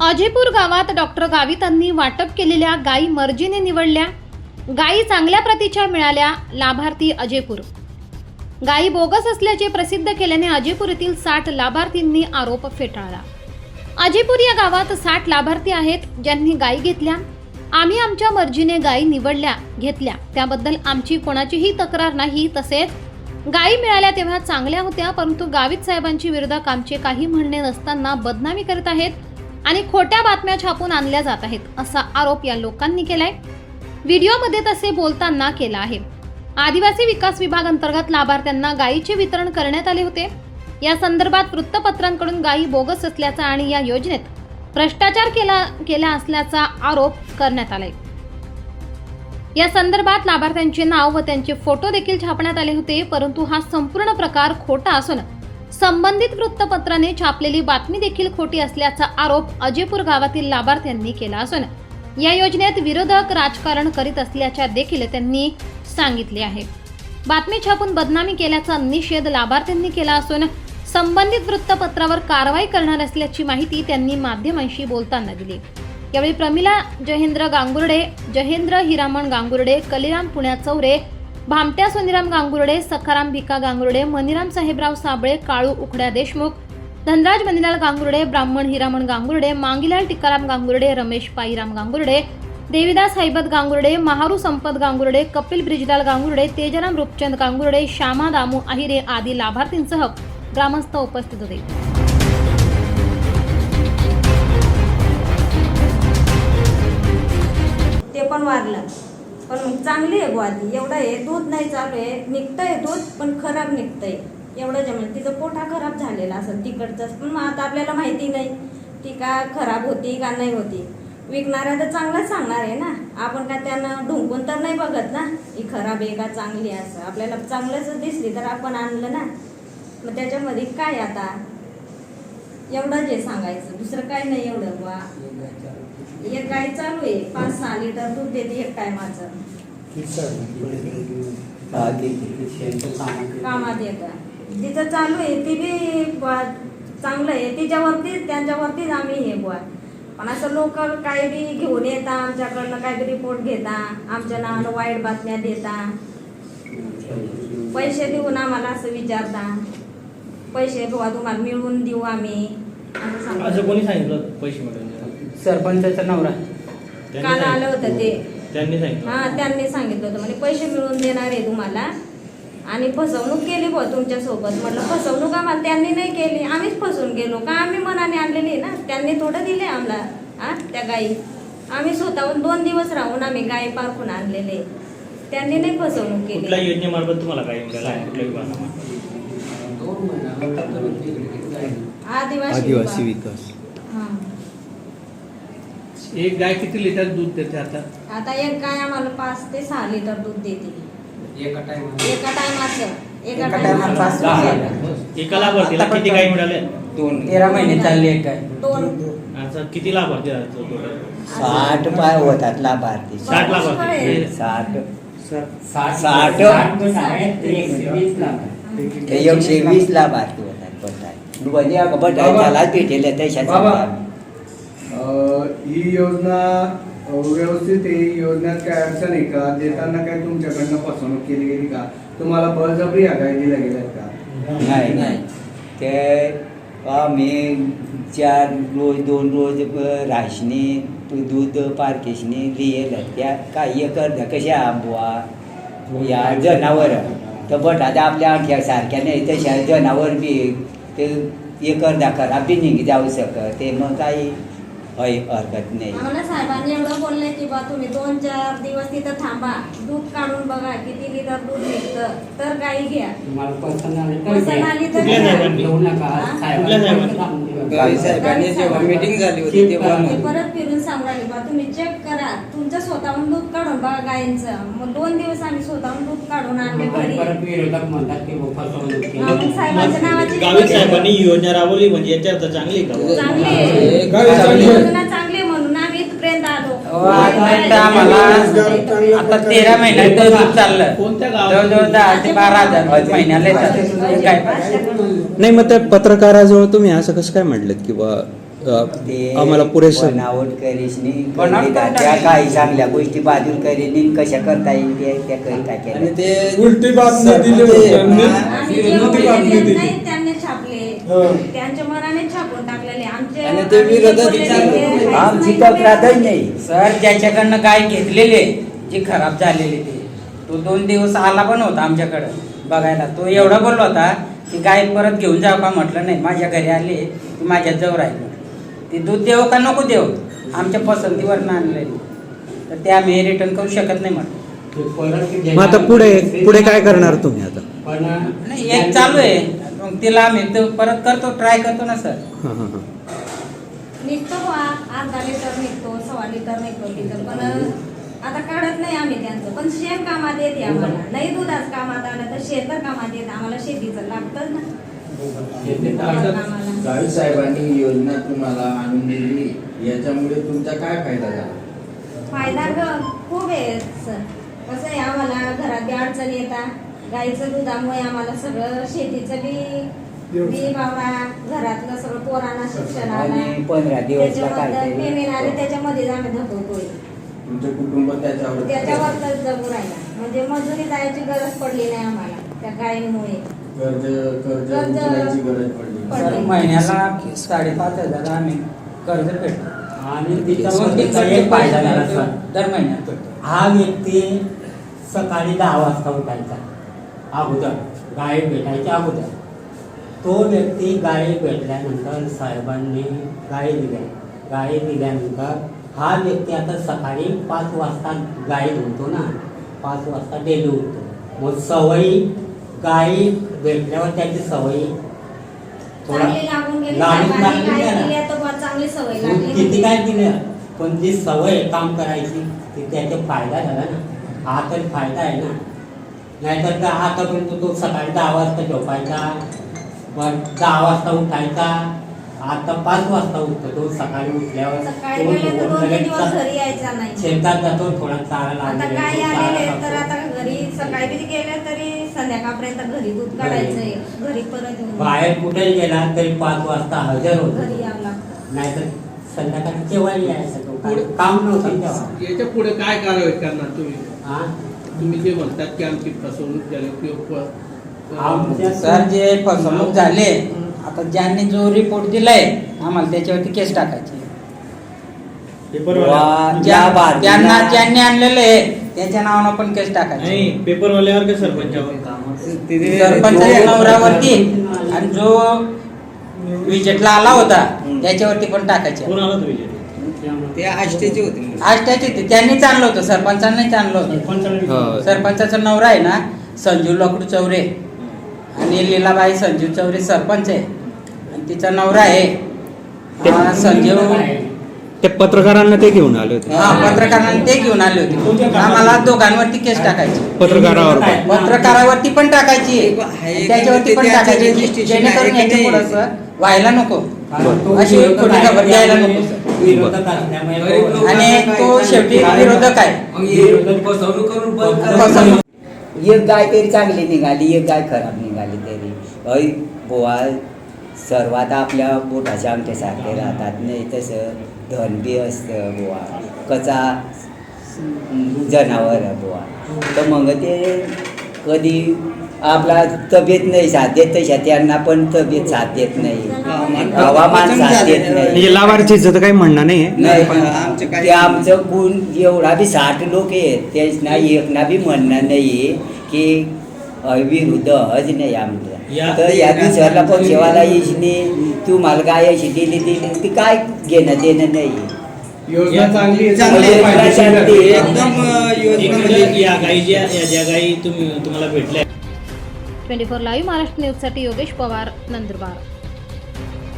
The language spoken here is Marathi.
अजेपूर गावात डॉक्टर गावितांनी वाटप केलेल्या गायी मर्जीने निवडल्या. गायी चांगल्या प्रतीच्या मिळाल्या लाभार्थी अजेपूर. गायी बोगस असल्याचे प्रसिद्ध केल्याने अजेपूर येथील साठ लाभार्थींनी आरोप फेटाळला. अजेपूर या गावात साठ लाभार्थी आहेत ज्यांनी गायी घेतल्या. आम्ही आमच्या मर्जीने गायी निवडल्या घेतल्या. त्याबद्दल आमची कोणाचीही तक्रार नाही. तसेच गायी मिळाल्या तेव्हा चांगल्या होत्या परंतु गावित साहेबांची विरोधात आमचे काही म्हणणे नसताना बदनामी करत आहेत. आणि खोट्या बातम्या छापून आणल्या जात आहेत असा आरोप या लोकांनी केलाय. व्हिडिओमध्ये तसे बोलताना केला आहे. आदिवासी विकास विभाग अंतर्गत लाभार्थ्यांना गायीचे वितरण करण्यात आले होते. या संदर्भात वृत्तपत्रांकडून गायी बोगस असल्याचा आणि या योजनेत भ्रष्टाचार केला केला असल्याचा आरोप करण्यात आलाय. या संदर्भात लाभार्थ्यांचे नाव व त्यांचे फोटो देखील छापण्यात आले होते परंतु हा संपूर्ण प्रकार खोटा असून संबंधित वृत्तपत्राने छापलेली बातमी देखील खोटी असल्याचा आरोप अजयपूर गावातील लाभार्थ्यांनी केला असून या योजनेत विरोधक राजकारण करीत असल्याच्या देखील त्यांनी सांगितले आहे. बातमी छापून बदनामी केल्याचा निषेध लाभार्थ्यांनी केला असून संबंधित वृत्तपत्रावर कारवाई करणार असल्याची माहिती त्यांनी माध्यमांशी बोलताना दिली. यावेळी प्रमिला जहेंद्र गांगुर्डे जहेंद्र हिरामण गांगुर्डे कलिराम पुण्या चौरे भामट्या सोनीराम गांगुर्डे सखाराम भिका गांगुर्डे मनीराम साहेबराव साबळे काळू उखड्या देशमुख धनराज मनिलाल गांगुर्डे ब्राह्मण हिरामण गांगुर्डे मांगीलाल टिकाराम गांगुर्डे रमेश पाईराम गांगुर्डे देविदास हैबत गांगुर्डे महारू संपत गांगुर्डे कपिल ब्रिजलाल गांगुर्डे तेजराम रूपचंद गांगुर्डे श्यामा दामू आहिरे आदी लाभार्थींसह ग्रामस्थ उपस्थित होते. चांगली आहे बुवा ती एवढं आहे दूध नाही चालू आहे. निघतंय दूध पण खराब निघतंय. एवढं जमेल. तिचं पोटा खराब झालेला असं तिकडचंच पण मग आता आपल्याला माहिती नाही ती का खराब होती का नाही होती. विकणाऱ्या तर चांगलंच सांगणार आहे ना. आपण का त्यांना ढुंकून तर नाही बघत ना. ही खराब आहे का चांगली आहे असं. आपल्याला चांगलंच दिसली तर आपण आणलं ना. मग त्याच्यामध्ये काय आता? एवढं जे सांगायचं. दुसरं काय नाही एवढं वा एक गाय चालू आहे? पाच सहा लिटर दूध देते एक टायमाचं. कामात येतं. जिथं चालू आहे ती बी बुवा चांगलं आहे. तिच्यावरतीच त्यांच्यावरतीच आम्ही हे बुवा. पण असं लोक काही बी घेऊन येता आमच्याकडनं काही रिपोर्ट घेता आमच्या नावानं वाईट बातम्या देता. पैसे देऊन आम्हाला असं विचारता. पैसे बुवा तुम्हाला मिळवून देऊ आम्ही. असं असं सांगता. कोणी सांगितलं पैसे सरपंचाचा नवरा. काल आलं. होतं ते. त्यांनी सांगितलं हा त्यांनी सांगितलं होतं. म्हणजे पैसे मिळवून देणार आहे तुम्हाला. आणि फसवणूक केली बुवा तुमच्यासोबत म्हटलं फसवणूक आम्हाला त्यांनी नाही केली. आम्हीच फसवून गेलो का? आम्ही मनाने आणलेली आहे ना. त्यांनी थोडं दिले आम्हाला हा त्या गायी आम्ही स्वतःहून दोन दिवस राहून आम्ही गायी पारखून आणलेले. त्यांनी नाही फसवणूक कुठल्या केली योजनेमार्फत तुम्हाला काय मिळालं कुठल्या विभागामार्फत? आदिवासी आदिवासी. विकास. हा. एक गाय किती लिटर दूध देते आता? आता एक गाय आम्हाला पाच ते सहा लिटर दूध देते एका टायमाला एका टायमाचं एका एका टायमाला पाच टायमाचं सहा दूध एका लाभार्थीला किती काही मिळाले? दोन. तेरा महिने चालले एक गाय. दोन. असं किती लाभार्थी आहेत total? साठ पाय होतात लाभार्थी. साठ लाभार्थी. साठ. साठ साठ. एकशे वीस लाख ते एकशे वीस लाभार्थी होतात बटाय म्हणजे अगं बटाय. त्याला भेटेल त्याच्यात बाबा. ही योजना व्यवस्थित आहे. ही योजनेत काय अडचण आहे का? देताना काय तुमच्याकडनं फसवणूक केली गेली का? तुम्हाला बळजबरी या काय दिल्या गेल्यात का? नाही नाही. ते आम्ही चार रोज दोन रोज राशनी दूध पारकेशनी लिहिलं त्या काही करता कशा आंबवा या जनावर. तर बट आता आपल्या आख्या सारख्या नाही तशा जनावर बी ते एकर दाखर बी निघ जाऊ शकत. ते मग काही हय हरकत नाही आम्हाला साहेबांनी एवढं बोललंय की बा तुम्ही दोन चार दिवस तिथं थांबा दूध काढून बघा किती लिटर दूध निघतं तर गाई घ्या तुम्हाला पसंत आली तर पसंत घ्या. आली तर कुठल्या घ्या. साहेबांनी? घेऊ नका हा? कुठल्या साहेबांनी? गावी साहेबांनी जेव्हा मीटिंग झाली होती तेव्हा ते परत फिरून सांगायला बा तुम्ही चेक तुमचं स्वतःहून दूध काढून बघा गायींचं. मग दोन दिवस आम्ही स्वतःहून दूध काढून आणले मग घरी. परत विरोधक म्हणतात की बुवा फसवणूक केली. हा, मग साहेबांच्या नावाची गावित साहेबांनी ही योजना राबवली म्हणजे याच्या अर्थ चांगली का? चांगली आहे. गावी चांगली आहे. योजना चांगली आहे म्हणून आम्ही इथपर्यंत आलो. आजपर्यंत आम्हाला आता तेरा महिन्यात दूध चाललं. कोणत्या गावात? जवळजवळ दहा ते बारा हजार रुपये महिन्याला येतात. हे काय नाही मग त्या पत्रकाराजवळ तुम्ही असं कसं काय म्हटलं की बा आम्हाला पुरेसं बनावट करीत करता त्या. काही चांगल्या गोष्टी बाजूला करीनी कशा करता येईल ते त्या करी काय आणि केलं ते उलटी बातमी दिली होती त्यांनी. आणि जे विरोधी बातमी बोललेले दिली. नाहीत त्यांनी छापले हो. त्यांच्या मनाने छापून टाकलेले आमचे आणि ते आम्ही जे विरोधात बोललेले चालू. ते काहीच आमची नाही तक्रारच केलं. नाही सर ज्याच्याकडनं गाय घेतलेले जे खराब झालेले ते तो दोन दिवस आला पण होता आमच्याकडं बघायला तो एवढा बोलला होता की गाय परत घेऊन जाऊ का म्हटलं नाही माझ्या घरी आले की माझ्या जवळ राहिलं ते दूध देऊ का नको देऊ? आमच्या पसंतीवरनं आणलेले तर ते आम्ही रिटर्न करू शकत नाही म्हटलं मग आता पुढे पुढे काय करणार तुम्ही आता? नाही एक चालू आहे. मग तिला आम्ही तो परत करतो ट्राय करतो ना सर हां हां हां. निघतो बा अर्धा लिटर निघतो सव्वा लिटर निघतो तिथं. पण आता काढत नाही आम्ही त्यांचं. पण शेण कामात येते आम्हाला. नाही दुधाच कामात आलं तर शेत तर कामात येत. आम्हाला शेतीचं लागतंच ना. गावी साहेबांनी ही योजना तुम्हाला आणून दिली याच्यामुळे तुमचा काय फायदा झाला? फायदा ग खूप आहे सर. कसं आहे आम्हाला घरात बी अडचणी येतात. गाईचं दुधामुळे आम्हाला सगळं शेतीचं बी बी बावडा घरातलं सगळं पोरांना त्याच्यामध्ये काहीतरी पेमेंट आले त्याच्यामध्येच आम्ही धकवतोय तुमचं कुटुंब त्याच्यावर जगू राहिला. म्हणजे मजुरी जायची गरज पडली नाही आम्हाला त्या गायीमुळे. कर्ज कर्ज कर्ज- उचलायची गरज पडली. महिन्याला साडेपाच हजार आम्ही कर्ज फेडतो आणि दोन एक फायदा झाला सर दर महिन्यात हा व्यक्ती सकाळी दहा वाजता उठायचा. अगोदर गाय भेटायच्या अगोदर. तो व्यक्ती गाय भेटल्यानंतर साहेबांनी गाय दिल्या. गाय दिल्यानंतर हा व्यक्ती आता सकाळी पाच वाजता गाय धुतो ना. पाच वाजता डेली उठतो. मग सवयी गाय भेटल्यावर त्याची सवयी. थोडा चांगली लागून गेली लागून साहेबांनी लागली काय. दिली तर बुवा चांगली सवय दूध लागली किती काय दिलं पण जी सवय काम करायची ती त्याचा फायदा झाला ना. हा तर फायदा आहे ना. नाहीतर का आतापर्यंत तो सकाळी दहा वाजता झोपायचा मग दहा वाजता उठायचा आता पाच वाजता उठतो तो सकाळी उठल्यावर. सकाळी तो गेले तर दोन तीन लगेच दिवस घरी यायचा नाही. शेतात जातो थोडा चारा आता लागेल काय आलेले तर आता घरी सकाळी बी गेले तरी संध्याकाळपर्यंत घरी दूध काढायचंय. घरी परत येऊन बाहेर कुठे गेला तरी पाच वाजता हजर होतो. घरी यावं लागतं. नाहीतर संध्याकाळी केव्हा यायचं तो काय काम नव्हतं तेव्हा. याच्यापुढे काय कारवाई करणार तुम्ही? हा तुम्ही जे म्हणतात की आमची फसवणूक झाली किंवा आमच्या सर जे फसवणूक झाले आता ज्यांनी जो रिपोर्ट दिलाय आम्हाला त्याच्यावरती केस टाकायची. पेपरवाल्या ज्या- बातमीला- ज्यांना ज्यांनी आणलेले आहे त्याच्या नावानं पण केस टाकायची. नाही पेपरवाल्यावर का सरपंचावर सरपंचाच्या नवऱ्यावरती. आणि जो विजेटला आला होता त्याच्यावरती पण टाकायचे. कोण आला तो विजय ते आष्टेचे होते. आज त्याचे ते- त्यांनीच आणलं होतं सरपंचांनीच आणलं होतं. हो. सरपंचाचा नवरा आहे ना संजू लकडू चौरे. आणि लीलाबाई संजू चौरे सरपंच आहे. आणि तिचा नवरा आहे. हा, संजीव ते पत्रकारांना ते घेऊन आले होते. हा पत्रकारांनी ते घेऊन आले होते. आम्हाला दोघांवरती केस टाकायची. पत्रकारावर पण. पत्रकारावरती पण टाकायची. आहे त्याच्यावरती पण टाकायची. जेणेकरून याच्या व्हायला नको. अशी खोटी खबर द्यायला नको विरोधक असल्यामुळे तो- आणि तो शेवटी विरोधक आहे. विरोधक फसवणूक करून बंद फसवणूक. एक गाय तरी चांगली निघाली एक गाय खराब निघाली तरी. अय बुवा सर्वात आपल्या बोटाच्या अंगठ्यासारखे राहतात नाही तसं. धन बी असतं बुवा कचा जनावर आहे बुवा. तर मग ते कधी आपला तब्येत नाही साथ देत तशा त्यांना पण तब्येत साथ देत नाही. हवामान साथ देत नाही. लाभार्थीचं तर काही म्हणणं नाही आहे. नाही पण ते आमचं गुण एवढा बी साठ लोक आहेत. तेच ना एक ना बी म्हणणं नाही की विरुद्ध हज नाही आमचं. या- तर या दुसऱ्याला पक्षवाला येशनी तू मला काय अशी दिली दिली ती काय घेणं देणं नाही योजना चांगली आहे चांगली आहे. फायदेशीर चांगली आहे. आहे. एकदम अं, योजना इकडं म्हणजे या गायी ज्या या ज्या गायी तुम्ही तुम्हाला भेटल्या ट्वेंटी फोर लाईव्ह महाराष्ट्र न्यूजसाठी योगेश पवार नंदुरबार